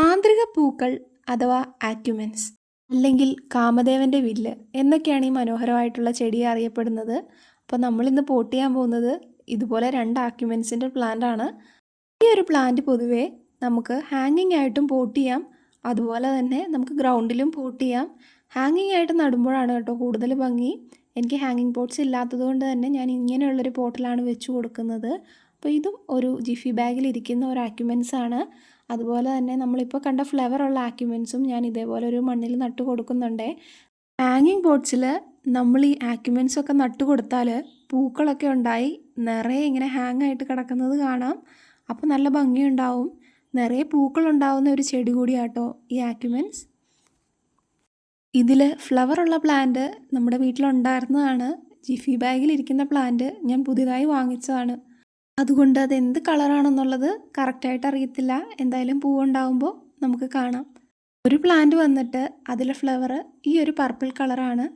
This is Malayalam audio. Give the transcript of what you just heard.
മാന്ത്രിക പൂക്കൾ അഥവാ ആക്യുമെൻസ് അല്ലെങ്കിൽ കാമദേവന്റെ വില്ല് എന്നൊക്കെയാണ് ഈ മനോഹരമായിട്ടുള്ള ചെടി അറിയപ്പെടുന്നത്. അപ്പോൾ നമ്മളിന്ന് പോട്ട് ചെയ്യാൻ പോകുന്നത് ഇതുപോലെ രണ്ട് ആക്യുമെൻസിന്റെ പ്ലാന്റ് ആണ്. ഈ ഒരു പ്ലാന്റ് പൊതുവേ നമുക്ക് ഹാങ്ങിങ് ആയിട്ടും പോട്ട് ചെയ്യാം. അതുപോലെ തന്നെ നമുക്ക് ഗ്രൗണ്ടിലും പോട്ട് ചെയ്യാം. ഹാങ്ങിങ് ആയിട്ട് നടുമ്പോഴാണ് കേട്ടോ കൂടുതൽ ഭംഗി. എനിക്ക് ഹാങ്ങിങ് പോട്ട്സ് ഇല്ലാത്തത് കൊണ്ട് തന്നെ ഞാൻ ഇങ്ങനെയുള്ളൊരു പോട്ടിലാണ് വെച്ച് കൊടുക്കുന്നത്. അപ്പോൾ ഇതും ഒരു ജിഫി ബാഗിൽ ഇരിക്കുന്ന ഒരു ആക്യുമെൻസ് ആണ്. അതുപോലെ തന്നെ നമ്മളിപ്പോൾ കണ്ട ഫ്ലവർ ഉള്ള ആക്യുമെൻസും ഞാൻ ഇതേപോലെ ഒരു മണ്ണിൽ നട്ടു കൊടുക്കുന്നുണ്ട്. ഹാങ്ങിങ് പോട്ട്സിൽ നമ്മൾ ഈ ആക്യുമെൻസ് ഒക്കെ നട്ടു കൊടുത്താൽ പൂക്കളൊക്കെ ഉണ്ടായി. നിറയെ ഇങ്ങനെ ഹാങ് ആയിട്ട് കിടക്കുന്നത് കാണാം. അപ്പോൾ നല്ല ഭംഗിയുണ്ടാവും. നിറയെ പൂക്കളുണ്ടാവുന്ന ഒരു ചെടി കൂടിയാട്ടോ ഈ ആക്യുമെൻസ്. ഇതിൽ ഫ്ലവർ ഉള്ള പ്ലാന്റ് നമ്മുടെ വീട്ടിലുണ്ടായിരുന്നതാണ് ജിഫി ബാഗിൽ ഇരിക്കുന്ന പ്ലാന്റ് ഞാൻ പുതിയതായി വാങ്ങിച്ചതാണ്. അതുകൊണ്ട് അത് എന്ത് കളറാണെന്നുള്ളത് കറക്റ്റായിട്ട് അറിയത്തില്ല. എന്തായാലും പൂവുണ്ടാവുമ്പോൾ നമുക്ക് കാണാം. ഒരു പ്ലാന്റ് വന്നിട്ട് അതിലെ ഫ്ലവർ ഈ ഒരു പർപ്പിൾ കളറാണ്.